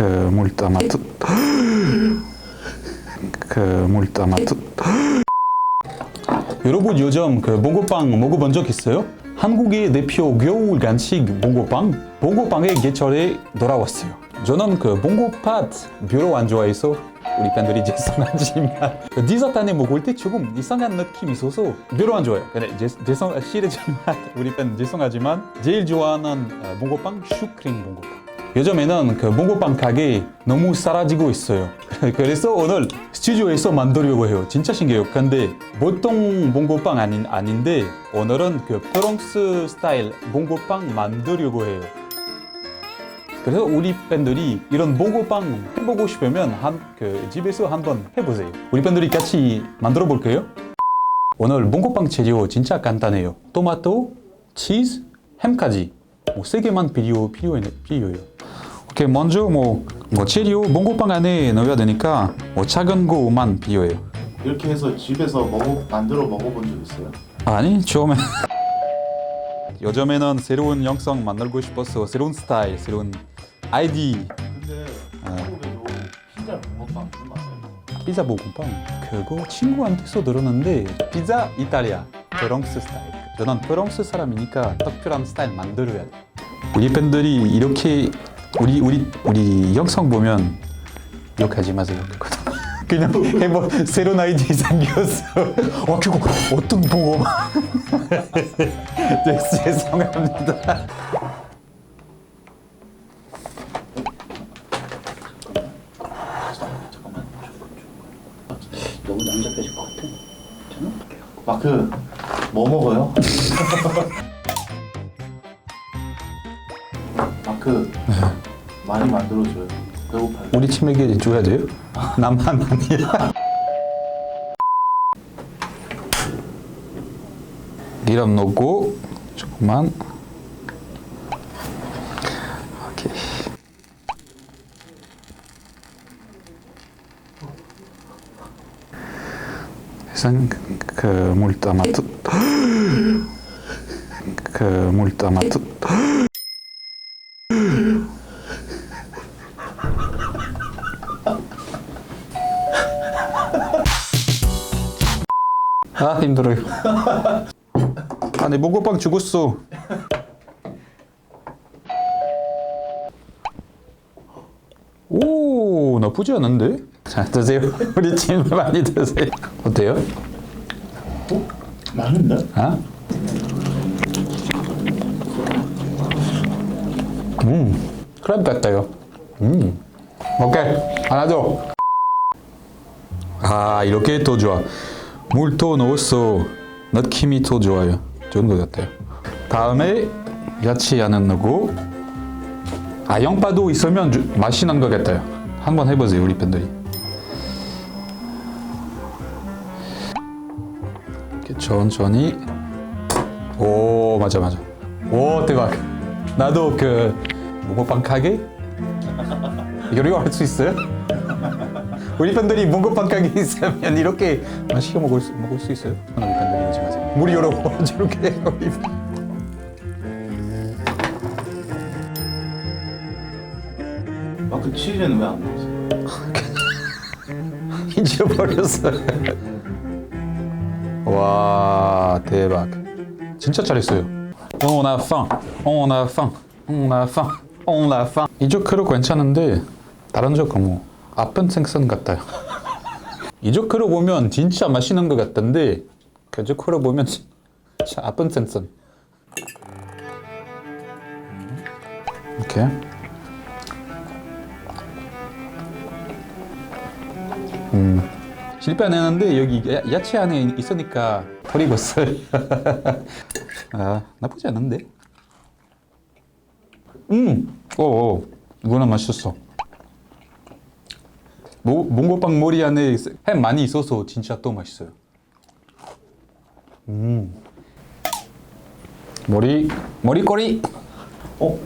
그 물 담아도 그물 담아도 여러분 요즘 그 봉고빵 먹어본 적 있어요? 한국의 대표 겨울 간식 봉고빵 봉고빵의 계절에 돌아왔어요. 저는 그 봉고팥 별로 안 좋아해서 우리 팬들이 죄송하지만 그 디저트 안에 먹을 때 조금 이상한 느낌이 있어서 별로 안 좋아요. 근데 제, 죄송 싫지만 우리 팬 죄송하지만 제일 좋아하는 어, 봉고빵 슈크림 봉고빵 요즘에는 그 봉고빵 가게 너무 사라지고 있어요. 그래서 오늘 스튜디오에서 만들려고 해요. 진짜 신기해요. 근데 보통 봉고빵 아닌, 아닌데 오늘은 그 프랑스 스타일 봉고빵 만들려고 해요. 그래서 우리 팬들이 이런 봉고빵 해보고 싶으면 한, 그 집에서 한번 해보세요. 우리 팬들이 같이 만들어 볼게요. 오늘 봉고빵 재료 진짜 간단해요. 토마토, 치즈, 햄까지 뭐 세 개만 필요 필요해 필요해요. 오케이 먼저 뭐, 뭐 재료 봉고빵 안에 넣어야 되니까 뭐 작은 거만 필요해요. 이렇게 해서 집에서 먹어 만들어 먹어본 적 있어요? 아니 처음에 요즘에는 새로운 영상 만들고 싶어서 새로운 스타일, 새로운 아이디 근데 한국에도 피자 붕어빵 좀 많아요. 피자 볶음빵 그거 친구한테서 들었는데 피자 이탈리아 프랑스 스타일 저는 프랑스 사람이니까 특별한 스타일 만들어야 돼 우리 팬들이 이렇게 우리 우리 우리 영상 보면 욕하지 마세요 그냥 해보 새로운 아이디 생겼어 어 그거 어떤 보고 네, 죄송합니다. 너무 남자까질 것 같아. 저는 마크 뭐 먹어요? 마크 많이 만들어줘요. 배고파요. 우리 팀에게 줘야 돼요? 나만 아니야 기름 넣고 조금만 그물 담아도 그물 담아도 아 힘들어요. 아니 목고빵 죽었어. 오 나쁘지 않은데? 자 드세요. 우리 팀 많이 드세요. 어때요? 어? 많은데? 아? 음 크랩 같아요. 음 오케이 하나 더. 아 이렇게 더 좋아. 물더 넣었어. 느낌이 더 좋아요. 좋은 것 같아요. 다음에 야채 하나 넣고 아 양파도 있으면 주- 맛있는 것 같아요. 한번 해보세요 우리 팬들이. 이렇게 천천히. 오 맞아 맞아. 오 대박. 나도 그 몽고빵 가게 요리 할 수 있어요? 우리 팬들이 몽고빵 가게 있으면 이렇게 맛있게 먹을 수, 먹을 수 있어요? 우리 팬들이 오지 마세요. 물이 여러 번 이렇게 우리 마크 치즈는 왜 안 넣었어요? 잊어버렸어요. 와 대박. 진짜 잘했어요. On a faim, on a faim, on a faim, on a faim. 이쪽 크로 괜찮은데 다른 쪽 너무 아픈 생선 같아요. 이쪽 크로 보면 진짜 맛있는 것 같던데 그쪽 크로 보면 진짜 아픈 생선. 이렇게. 실패 안 했는데 여기 야, 야채 안에 있으니까 털 익었어요. 아 나쁘지 않은데. 음, 오, 오 이거는 맛있었어. 모, 몽고빵 머리 안에 햄 많이 있어서 진짜 또 맛있어요. 음, 머리 머리꼬리 어?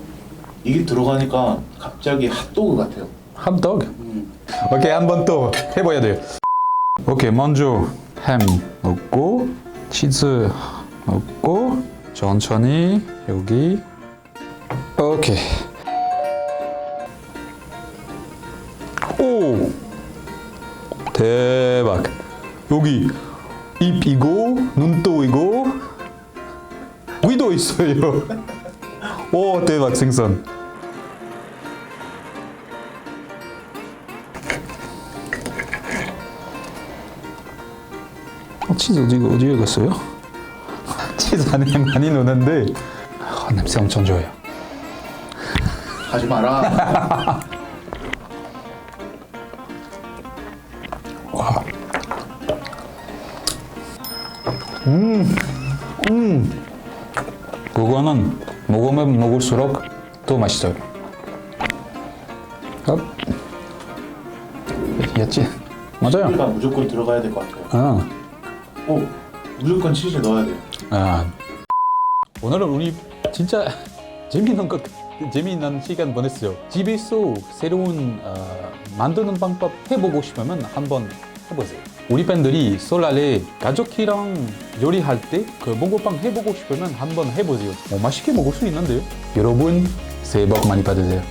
이게 들어가니까 갑자기 핫도그 같아요. 핫도그. 오케이 한 번 또 해봐야 돼요. 오케이 먼저 햄 넣고 치즈 넣고 천천히 여기 오케이. 오! 대박. 여기 입 이고 눈도 이고 귀도 있어요. 오 대박 생선. 어, 치즈 어디 어디에 갔어요? 치즈 안에 많이 넣었는데 아, 냄새 엄청 좋아요. 하지 마라. 그거는 먹으면 먹을수록 더 맛있어요. 어? 였지? 맞아요. 치즈가 무조건 들어가야 될 것 같아요. 아, 오, 무조건 치즈 넣어야 돼요. 아. 오늘은 우리 진짜 재미있는 것 재미있는 시간 보냈어요. 집에서 새로운 어, 만드는 방법 해보고 싶으면 한번 해보세요. 우리 팬들이 설날에 가족이랑 요리할 때 그 몽고빵 해보고 싶으면 한번 해보세요. 어, 맛있게 먹을 수 있는데요. 여러분 새해 복 많이 받으세요.